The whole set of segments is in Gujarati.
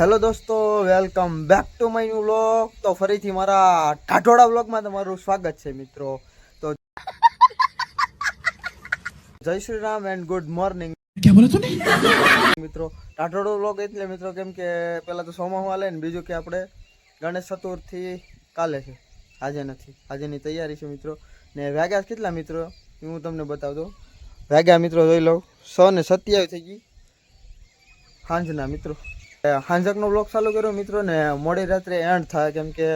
હેલો દોસ્તો welcome back to my new vlog. તો ફરીથી મારા ઢાઢોડા વ્લોગમાં તમારું સ્વાગત છે મિત્રો. તો જય Shri Ram and good morning મિત્રો ઢાઢોડો વ્લોગ એટલે મિત્રો કેમ કે પહેલાં તો સોમાવા લે ને બીજું કે આપણે ગણેશ ચતુર્થી કાલે છે. આજે નથી. આજેની તૈયારી છે મિત્રો. ને વ્યાગ્યા કેટલા મિત્રો? હું તમને બતાવતો. વ્યાગ્યા મિત્રો જોઈ લઉં સો ને સત્યાવીસ થઈ ગઈ. સાંજના મિત્રો. હાંજકનો બ્લોક ચાલુ કર્યો મિત્રો ને મોડી રાત્રે એન્ડ થાય કેમ કે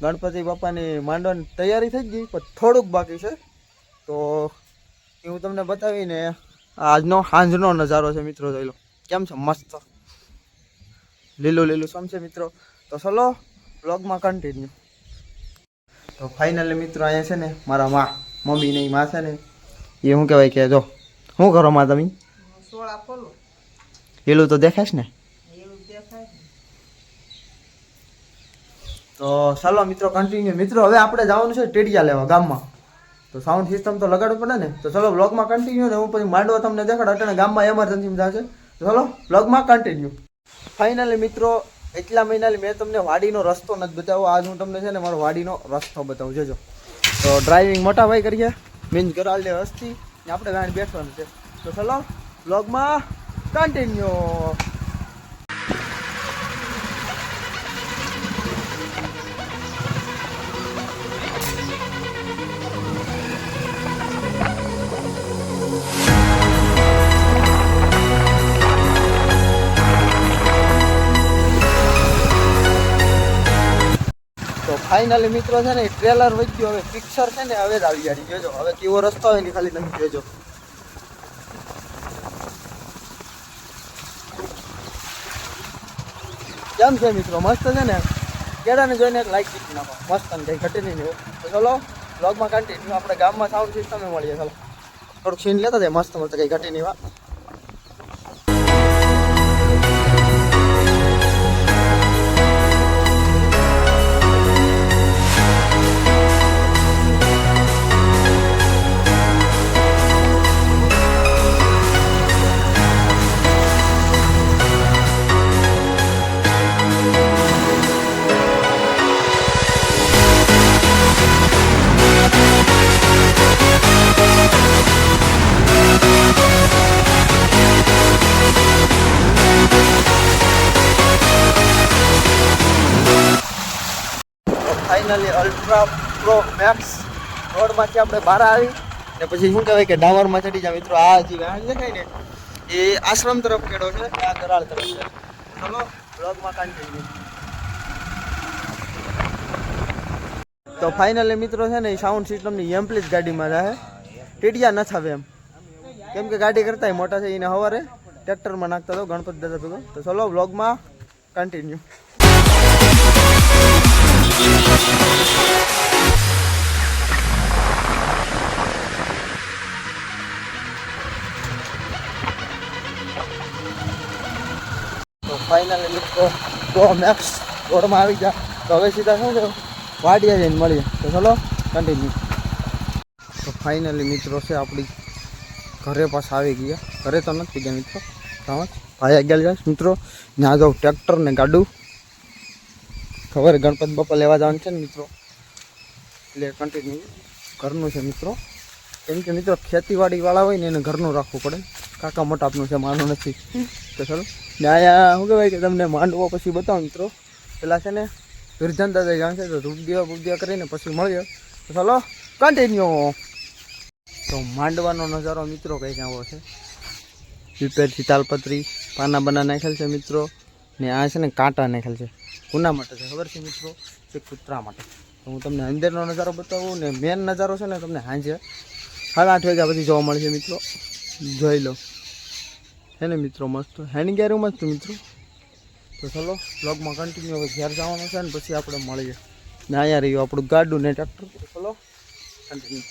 ગણપતિ બાપાની માંડવાની તૈયારી થઈ ગઈ પણ થોડુંક બાકી છે. તો એ હું તમને બતાવીને આજનો સાંજનો નજારો છે મિત્રો જોઈ લો. કેમ છે? મસ્ત. લીલું લીલું સમ છે મિત્રો. તો ચલો બ્લોગમાં કન્ટિન્યુ તો ફાઇનલી મિત્રો અહીંયા છે ને મારા મા મમ્મી ને મા છે ને એ શું કહેવાય કે જો શું કરો મા તમે? પેલું તો દેખાશ ને? તો ચાલો મિત્રો કન્ટિન્યુ મિત્રો, હવે આપણે જવાનું છે ટેડિયા લેવા ગામમાં. તો સાઉન્ડ સિસ્ટમ તો લગાડવું પડે ને? તો ચલો બ્લોગમાં કન્ટિન્યુ ને હું પછી માંડવા તમને દેખાડો. અટાણે ગામમાં એમરજન્સી જશે. ચલો બ્લોગમાં કન્ટિન્યુ ફાઇનલી મિત્રો, એટલા મહિનાથી મેં તમને વાડીનો રસ્તો નથી બતાવ્યો. આજ હું તમને છે ને મારો વાડીનો રસ્તો બતાવું. જોજો. તો ડ્રાઇવિંગ મોટા ભાઈ કરીએ મીન્સ કરાલ હસ્તી. ને આપણે ગાડી બેઠવાનું છે. તો ચલો બ્લોગમાં કન્ટિન્યુ ફાઇનલી મિત્રો છે ને ટ્રેલર વચ્ચે હવે પિક્ચર છે ને, હવે જ આવી જાય. જોજો. હવે કેવો રસ્તો આવે ને, ખાલી તમે જોજો. કેમ છે મિત્રો? મસ્ત છે ને? કેડાને જોઈને એક લાઈક દીધી નાખો. મસ્ત ને કંઈ ઘટી નહીં તો ચલો બ્લોગમાં કન્ટિન્યુ આપણે ગામમાં સાઉન્ડ સિસ્ટમે મળીએ. ચાલો. થોડુંક સીન લેતા જાય. મસ્ત મસ્ત કંઈ ઘટી નહીં વા ફાઇનલી અલ્ટ્રા પ્રો મેક્સ રોડમાંથી આપણે બહાર આવી ને પછી શું કહેવાય કે ડાવરમાં ચડી જાય મિત્રો, આ જે ગાડી દેખાય ને, એ આશ્રમ તરફ કેડો છે, આ કરાળ તરફ છે. ચલો બ્લોગમાં કન્ટિન્યુ તો ફાઇનલી મિત્રો છે ને, એ સાઉન્ડ સિસ્ટમની એમ્પલી જ ગાડીમાં રહે. ટીડિયા ન થાવે એમ. કેમ કે ગાડી કરતા મોટા છે, એને સવારે ટ્રેક્ટરમાં નાખતા હતો ગણપતિ દાદા તો ચલો બ્લોગમાં કન્ટિન્યુ ફાઇનલી મિત્રો તો મેક્સ રોડમાં આવી ગયા. તો હવે સીધા શું છે? વાડિયા જઈને મળીએ. તો ચલો કન્ટિન્યુ તો ફાઇનલી મિત્રો છે આપણી ઘરે પાછા આવી ગયા. ઘરે તો નથી ગયા મિત્રો. સમજ ભાઈ આગળ જાય મિત્રો, ત્યાં જાઉં ટ્રેક્ટર ને ગાડું. ખબર ગણપત બાપા લેવા જવાનું છે ને મિત્રો? એટલે કન્ટિન્યુ ઘરનું છે મિત્રો. કેમ કે મિત્રો, ખેતીવાડીવાળા હોય ને એને ઘરનું રાખવું પડે. કાકા મોટા આપનું છે, માનું નથી. તો ચલો ને અહીંયા શું કહેવાય કે તમને માંડવો પછી બતાવો મિત્રો. પેલા છે ને દુર્જન દાદા જાણ છે, તો ધૂપ દીવા કરીને પછી મળીએ. તો ચલો કન્ટિન્યુ તો માંડવાનો નજારો મિત્રો કંઈક આવો છે. પીપેરથી તાલપત્રી પાના બના નાખેલ છે મિત્રો. ને આ છે ને કાંટા નાખેલ છે. કોના માટે છે, ખબર છે મિત્રો? કે કૂતરા માટે. હું તમને અંદરનો નજારો બતાવું ને મેન નજારો છે ને તમને સાંજે સાડા આઠ વાગ્યા પછી જોવા મળશે મિત્રો. જોઈ લો. હે ને મિત્રો, મસ્ત. હેન્ડ ગેર મસ્ત મિત્રો? તો ચલો બ્લોગમાં કન્ટિન્યુ હવે ઘેર જવાનું છે ને, પછી આપણે મળીએ. ને અહીંયા રહ્યું આપણું ગાડું ને ટ્રેક્ટર ચલો કન્ટિન્યુ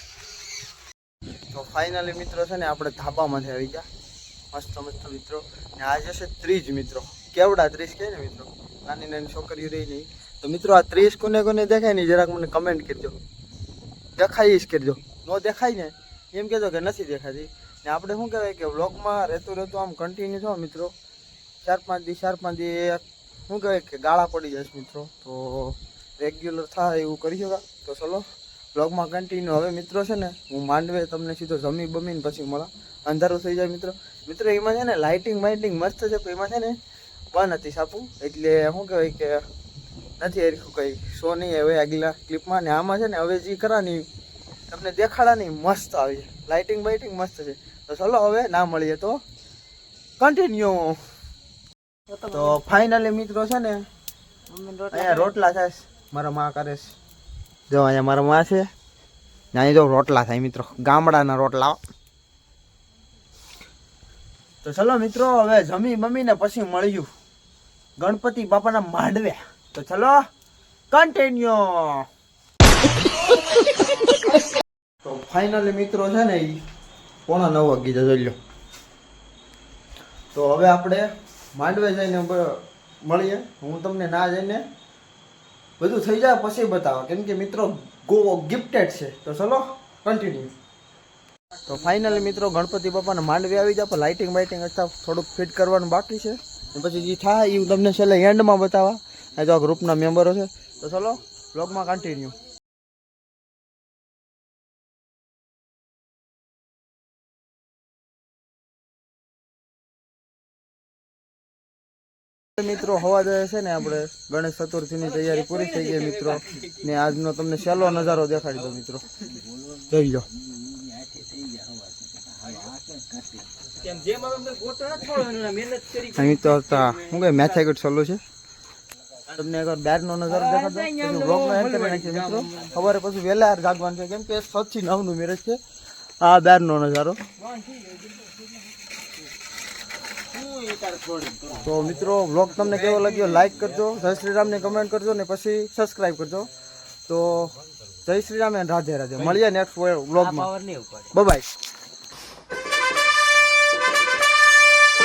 તો ફાઇનલી મિત્રો છે ને, આપણે ધાબામાંથી આવી ગયા. મસ્ત મસ્ત મિત્રો. ને આજે છે ત્રીજ મિત્રો. કેવડા ત્રીસ કહે ને મિત્રો? નાની નાની છોકરીઓ રહી નહીં તો મિત્રો આ ત્રીસ કોને કોને દેખાય ને જરાક મને કમેન્ટ કરજો. દેખાય કરજો. ન દેખાય ને, એમ કહેજો કે નથી દેખાતી. ને આપણે શું કહેવાય કે વ્લોગમાં રહેતું રહેતું આમ કન્ટિન્યુ છો મિત્રો. ચાર પાંચ દી, ચાર પાંચ દી શું કહેવાય કે ગાળા પડી જશે મિત્રો. તો રેગ્યુલર થાય એવું કરી શકાય. તો ચલો બ્લોગમાં કન્ટિન્યુ હવે મિત્રો છે ને, હું માંડવે તમને સીધો જમી બમીને પછી મળા. અંધારું થઈ જાય મિત્રો. મિત્રો, એમાં છે ને લાઇટિંગ માઇટિંગ મસ્ત છે, પણ એમાં છે ને બંધ હતી સાપું. એટલે શું કહેવાય કે નથી હરખું કંઈ. શો નહીં હવે આગલા ક્લિપમાં ને આમાં છે ને, હવે જે કરાની તમને દેખાડા નહીં મસ્ત આવી લાઇટિંગ બાઇટિંગ મસ્ત છે. તો ચલો હવે ના મળીએ તો કન્ટિન્યુ તો ફાઇનલી મિત્રો છે ને અહીંયા રોટલા થાય મારા માં કરે છે. જો અહીંયા મારા માં છે. અહીંયા જો રોટલા થાય મિત્રો. ગામડાના રોટલા. તો ચલો મિત્રો હવે જમી મમ્મીને પછી મળ્યું. ગણપતિ બાપાના માંડવે. તો ચલો કન્ટિન્યુ ફાઇનલી મિત્રો છે ને એ પોણા નવ વાગી જશે લો તો હવે આપણે માંડવે જઈને મળીએ. હું તમને ના જઈને બધું થઈ જાય પછી બતાવો. કેમ કે મિત્રો ગોવો ગિફ્ટેડ છે. તો ચલો કન્ટિન્યુ તો ફાઇનલી મિત્રો ગણપતિ બાપાને માંડવી આવી જાય, પણ લાઇટિંગ બાઇટિંગ અથવા થોડુંક ફિટ કરવાનું બાકી છે. પછી જે થાય એ હું તમને છેલ્લે એન્ડમાં બતાવવા. આ તો આ ગ્રુપના મેમ્બરો છે. તો ચલો બ્લોગમાં કન્ટિન્યુ મિત્રો, હવા જાય છે ને આપણે ગણેશ ચતુર્થીની તૈયારી પૂરી થઈ ગઈ મિત્રો. ને આજનો તમને સહેલો નજારો દેખાડી દો મિત્રો. જોઈ લો. અહીં તો શું કઈ મેથેગટ સોલો છે? તમને એકવાર બહારનો નજારો દેખાડો નાખીએ મિત્રો. સવારે પછી વહેલા જાગવાનું છે. કેમ થી નવનું મેરેજ છે. આ બહારનો નજારો. તો મિત્રો વ્લોગ તમને કેવો લાગ્યો લાઈક કરજો જય શ્રી રામને કમેન્ટ કરજો ને પછી સબસ્ક્રાઇબ કરજો. તો જય શ્રી રામ અને રાધે રાધે. મળીએ નેક્સ્ટ વ્લોગમાં બાય